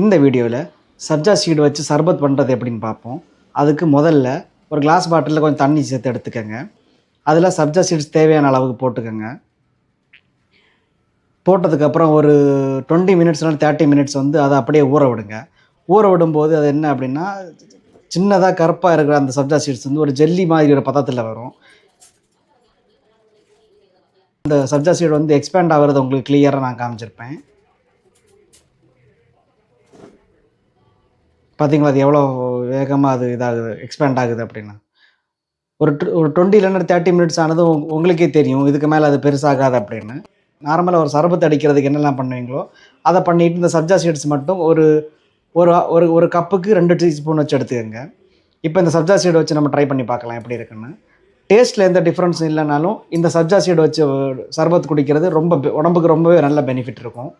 இந்த வீடியோவில் சப்ஜா சீடு வச்சு சர்பத் பண்ணுறது எப்படின்னு பார்ப்போம். அதுக்கு முதல்ல ஒரு கிளாஸ் பாட்டிலில் கொஞ்சம் தண்ணி சேர்த்து எடுத்துக்கோங்க. அதில் சப்ஜா சீட்ஸ் தேவையான அளவுக்கு போட்டுக்கோங்க. போட்டதுக்கப்புறம் ஒரு டுவெண்ட்டி மினிட்ஸ் தேர்ட்டி மினிட்ஸ் வந்து அதை அப்படியே ஊற விடுங்க. ஊற விடும்போது அது என்ன அப்படின்னா சின்னதாக கருப்பாக இருக்கிற அந்த சப்ஜா சீட்ஸ் வந்து ஒரு ஜெல்லி மாதிரி ஒரு பதத்தில் வரும். அந்த சப்ஜா சீடு வந்து எக்ஸ்பேண்ட் ஆகிறது உங்களுக்கு கிளியராக நான் காமிச்சிருப்பேன். பார்த்தீங்களா அது எவ்வளோ வேகமாக அது இதாகுது எக்ஸ்பேண்ட் ஆகுது அப்படின்னு. ஒரு ஒரு டுவெண்ட்டி இல்லைன்னா தேர்ட்டி மினிட்ஸ் ஆனது உங்களுக்கே தெரியும் இதுக்கு மேலே அது பெருசாகாது அப்படின்னு. நார்மலாக ஒரு சரபத்து அடிக்கிறதுக்கு என்னெல்லாம் பண்ணுவீங்களோ அதை பண்ணிட்டு இந்த சப்ஜா சீட்ஸ் மட்டும் ஒரு ஒரு ஒரு ஒரு கப்புக்கு ரெண்டு டீஸ்பூன் வச்சு எடுத்துக்கோங்க. இப்போ இந்த சப்ஜா சீடு வச்சு நம்ம ட்ரை பண்ணி பார்க்கலாம் எப்படி இருக்குன்னு. டேஸ்ட்டில் எந்த டிஃப்ரென்ஸும் இல்லைனாலும் இந்த சப்ஜா சீடு வச்சு சர்பத் குடிக்கிறது ரொம்ப பெ- உடம்புக்கு ரொம்பவே நல்ல பெனிஃபிட் இருக்கும்.